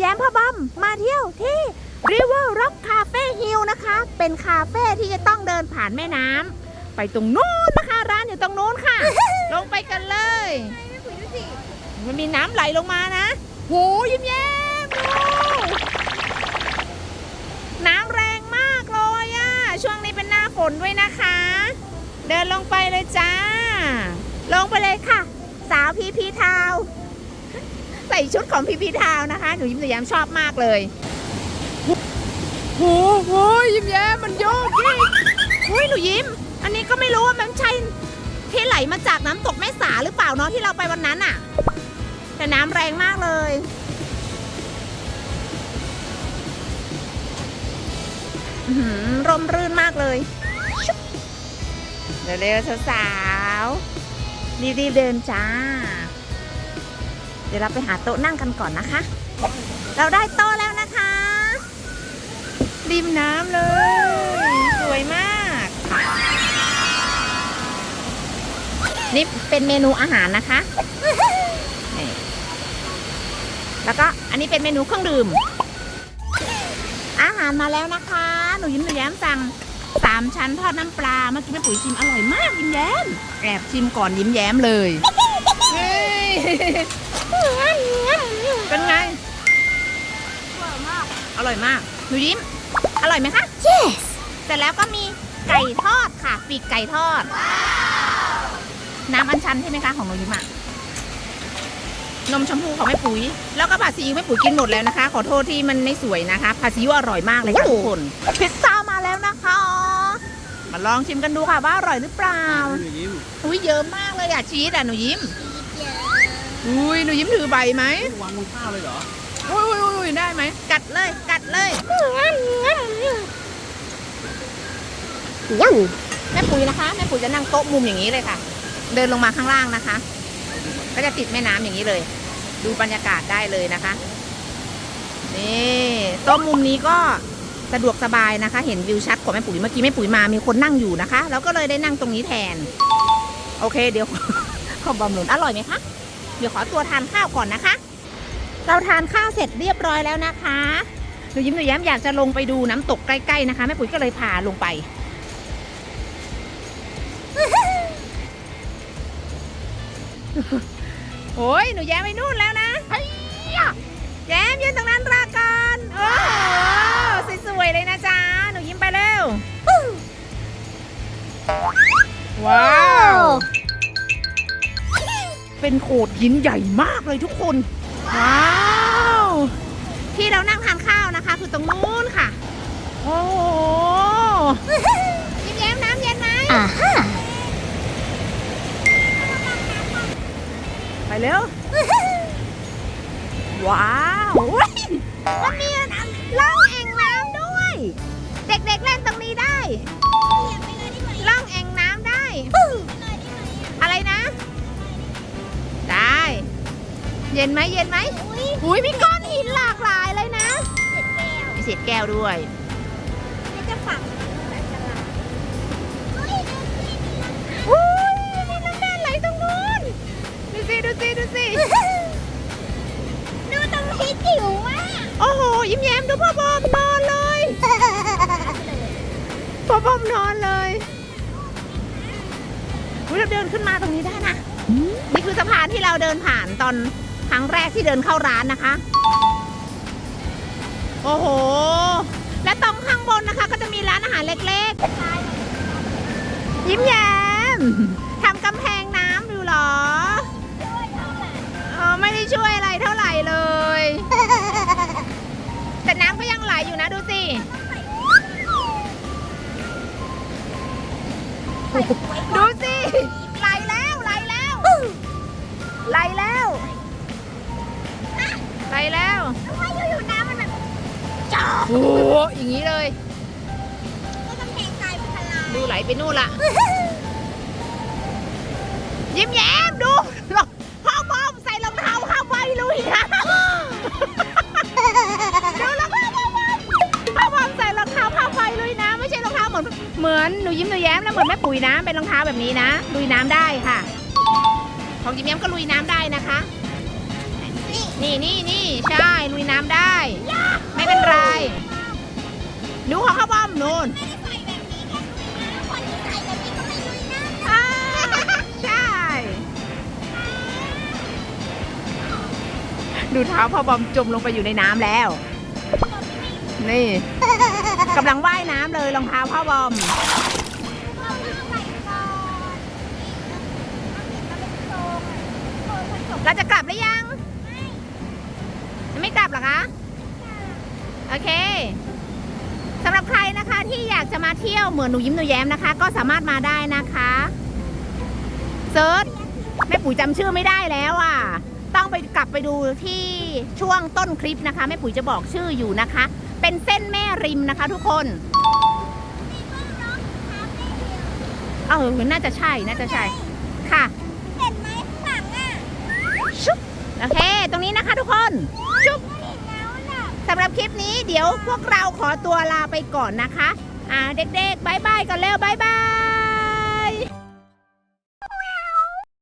หนูยิ้มหนูแย้มพ่อบอมมาเที่ยวที่ River Rock Cafe Hill นะคะ เป็นคาเฟ่ที่จะต้องเดินผ่านแม่น้ำไปตรงนู้นนะคะ ร้านอยู่ตรงนู้นค่ะ ลงไปกันเลย มันมีน้ำไหลลงมานะโหยิ้มแย้มดูน้ำแรงมากเลยอะช่วงนี้เป็นหน้าฝนด้วยนะคะ เดินลงไปเลยจ้า ลงไปเลยค่ะ สาวพีพีทาวน์ ใส่ชุดของพีพีทาวน์นะคะ หนูยิ้มหนูแย้มชอบมากเลยโอ้โหยิ้มแย้มมันโยกยิ่งอุ้ยหนูยิ้ม อันนี้ก็ไม่รู้ว่ามันใช่ที่ไหลมาจากน้ำตกแม่สาหรือเปล่าเนาะที่เราไปวันนั้นอะแต่น้ำแรงมากเลยอื้อหือร่มรื่นมากเลยชุบเร็วๆสาวๆรีบๆเดินจ้า เดี๋ยวเราไปหาโต๊ะนั่งกันก่อนนะคะ เราได้โต๊ะแล้วนะคะ ริมน้ำเลย สวยมาก นี่เป็นเมนูอาหารนะคะ แล้วก็อันนี้เป็นเมนูเครื่องดื่ม อาหารมาแล้วนะคะ หนูยิ้มหนูแย้มสั่งสามชั้นทอดน้ำปลาเมื่อกี้แม่ปุ๋ยชิมอร่อยมากยิ้มแย้ม แอบชิมก่อนยิ้มแย้มเลย เฮ้ยเป็นไง อร่อยมาก หนูยิ้ม อร่อยไหมคะ yes เสร็จแล้วก็มีไก่ทอดค่ะ ปีกไก่ทอด น้ำอัญชันใช่ไหมคะของหนูยิ้มอะนมชมพูของแม่ปุ๋ย แล้วก็ผัดซีอิ๊วแม่ปุ๋ยกินหมดแล้วนะคะ ขอโทษที่มันไม่สวยนะคะผัดซีอิ๊วอร่อยมากเลยค่ะทุกคน พิซซ่ามาแล้วนะคะ มาลองชิมกันดูค่ะว่าอร่อยหรือเปล่า หนูยิ้มอุ้ยเยอะมากเลยอะชีสอะหนูยิ้ม อุ้ยหนูยิ้มถือใบไหมวางบนข้าวเลยเหรออุ้ยอุ้ยอุ้ยได้ไหมกัดเลยกัดเลยแม่ปุ๋ยนะคะแม่ปุ๋ยจะนั่งโต๊ะมุมอย่างนี้เลยค่ะ เดินลงมาข้างล่างนะคะ ก็จะติดแม่น้ำอย่างนี้เลย ดูบรรยากาศได้เลยนะคะนี่โต๊ะมุมนี้ก็สะดวกสบายนะคะ เห็นวิวชัดกว่าแม่ปุ๋ยเมื่อกี้แม่ปุ๋ยมามีคนนั่งอยู่นะคะ แล้วก็เลยได้นั่งตรงนี้แทน โอเคเดี๋ยวขอบอมหนุนอร่อยไหมคะ เดี๋ยวขอตัวทานข้าวก่อนนะคะ เราทานข้าวเสร็จเรียบร้อยแล้วนะคะหนูยิ้มหนูแย้มอยากจะลงไปดูน้ำตกใกล้ๆนะคะแม่ปุ๋ยก็เลยพาลงไป โอ้ยหนูแย้มไปนู่นแล้วนะ เป็นโขดหินใหญ่มากเลยทุกคน ว้าว ที่เรานั่งทานข้าวนะคะ คือตรงนู้นค่ะ โอ้โหยิ้มแย้มน้ำเย็นไหมไปเร็ว ว้าวอุ๊ยมันมี ย็นไหมเย็นไหมอุ้ยมีก้อนหินหลากหลายเลยนะมีเศษแก้วด้วยอุ้ยมีน้ำแดงไหลตรงนู้นดูสิดูสิดูสิดูตรงที่จิ๋วอะโอ้โหยิ้มแย้มดูพ่อบอมนอนเลยพ่อบอมนอนเลยอุ๊ยเราเดินขึ้นมาตรงนี้ได้นะนี่คือสะพานที่เราเดินผ่านตอน ครั้งแรกที่เดินเข้าร้านนะคะ โอ้โห และตรงข้างบนนะคะ ก็จะมีร้านอาหารเล็กๆ ยิ้มแย้มทำกำแพงน้ำอยู่หรอเออไม่ได้ช่วยอะไรเท่าไหร่เลย แต่น้ำก็ยังไหลอยู่นะดูสิดูสิไหลแล้วไหลแล้วไหลแล้ว ไหลแล้วทำไมอยู่ๆน้ำมันแบบโอ้โหอย่างนี้เลย ก็กำแพงทรายมันทลายดูไหลไปนู่นละยิ้มแย้มดูพ่อบอมใส่รองเท้าเข้าไปลุยนะดูแล้วพ่อบอมพ่อบอมใส่รองเท้าเข้าไปลุยน้ำไม่ใช่รองเท้าเหมือนเหมือนหนูยิ้มหนูแย้มนะเหมือนแม่ปุ๋ยนะเป็นรองเท้าแบบนี้นะลุยน้ำได้ค่ะ ของยิ้มแย้มก็ลุยน้ำได้นะคะ นี่นี่นี่นี่ใช่ลุยน้ำได้ ไม่เป็นไรดูของข้าวบอมนูนไม่ได้ใส่แบบนี้แค่ลุยน้ำคนที่ใส่แบบนี้ก็ไม่ลุยน้ำอ่าใช่ ดูเท้าพ่อบอมจมลงไปอยู่ในน้ำแล้ว นี่กำลังว่ายน้ำเลยรองเท้าพ่อบอมเอามาใส่ก่อนเอาเก็บมาเป็นโซงอะโซงผสมเราจะกลับหรือยังยัง ไม่กลับเหรอคะ โอเคสำหรับใครนะคะที่อยากจะมาเที่ยวเหมือนหนูยิ้มหนูแย้มนะคะ ก็สามารถมาได้นะคะเซิร์ชแม่ปุ๋ยจำชื่อไม่ได้แล้วอะ ต้องไปกลับไปดูที่ช่วงต้นคลิปนะคะแม่ปุ๋ยจะบอกชื่ออยู่นะคะ เป็นเส้นแม่ริมนะคะ ทุกคนเออน่าจะใช่น่าจะใช่ค่ะเห็นไหมข้างหลังอะชุบโอเค ตรงนี้นะคะทุกคนชุบ เห็นแล้วน่ะ สำหรับคลิปนี้เดี๋ยวพวกเราขอตัวลาไปก่อนนะคะ อ่าเด็กๆบายบายกันแล้วบายบาย